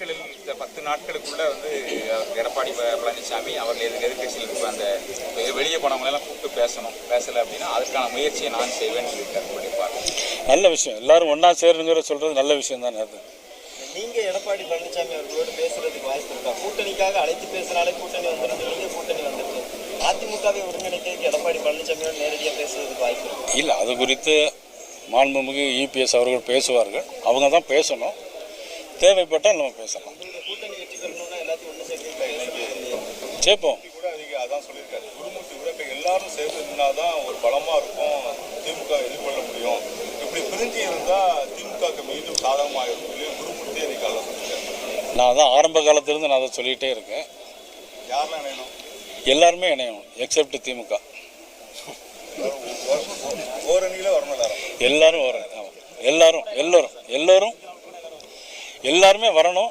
நாட்களில் இந்த பத்து நாட்களுக்குள்ள வந்து எடப்பாடி ப- பழனிசாமி அவர்கள் எதிர் எதிர்கட்சியில் இருக்க அந்த வெளியே போனவங்க எல்லாம் கூப்பிட்டு பேசணும். பேசலை அப்படின்னா அதற்கான முயற்சியை நான் செய்வேன் பண்ணிப்பார் நல்ல விஷயம். எல்லாரும் ஒன்றா சேருங்கிற சொல்கிறது நல்ல விஷயம் தானே அது. நீங்க எடப்பாடி பழனிசாமி அவர்களோடு பேசுறதுக்கு வாய்ப்பு இருக்கா? கூட்டணிக்காக அழைத்து பேசினாலே கூட்டணி வந்துடும் நீங்க கூட்டணி வந்துடுது அதிமுகவை ஒருங்கிணைக்கிறதுக்கு எடப்பாடி பழனிசாமியோட நேரடியாக பேசுறதுக்கு வாய்ப்பு இல்லை அது குறித்து மாண்புமிகு இபிஎஸ் அவர்கள் பேசுவார்கள். அவங்க தான் பேசணும். தேவைப்பட்டால் நம்ம பேசலாம். சேப்போம் சேர்ப்போம் கூட அதான் சொல்லியிருக்காரு கூட இப்போ எல்லாரும் சேர்ந்து நின்னாதான் ஒரு பலமா இருக்கும் திமுக எதிர்கொள்ள முடியும் இப்படி பிரிஞ்சு இருந்தா திமுகவுக்கு மீண்டும் சாதகமாக இருக்கும் குருமூர்த்தி இன்னைக்கு நான் தான் ஆரம்ப காலத்திலிருந்து நான் அதை சொல்லிகிட்டே இருக்கேன். யாரெல்லாம் இணையணும் எல்லாருமே இணையணும் எக்ஸப்ட் திமுக. ஓரணியில வரணும் எல்லாரும் வர எல்லாரும் எல்லோரும் எல்லோரும் எல்லாருமே வரணும்.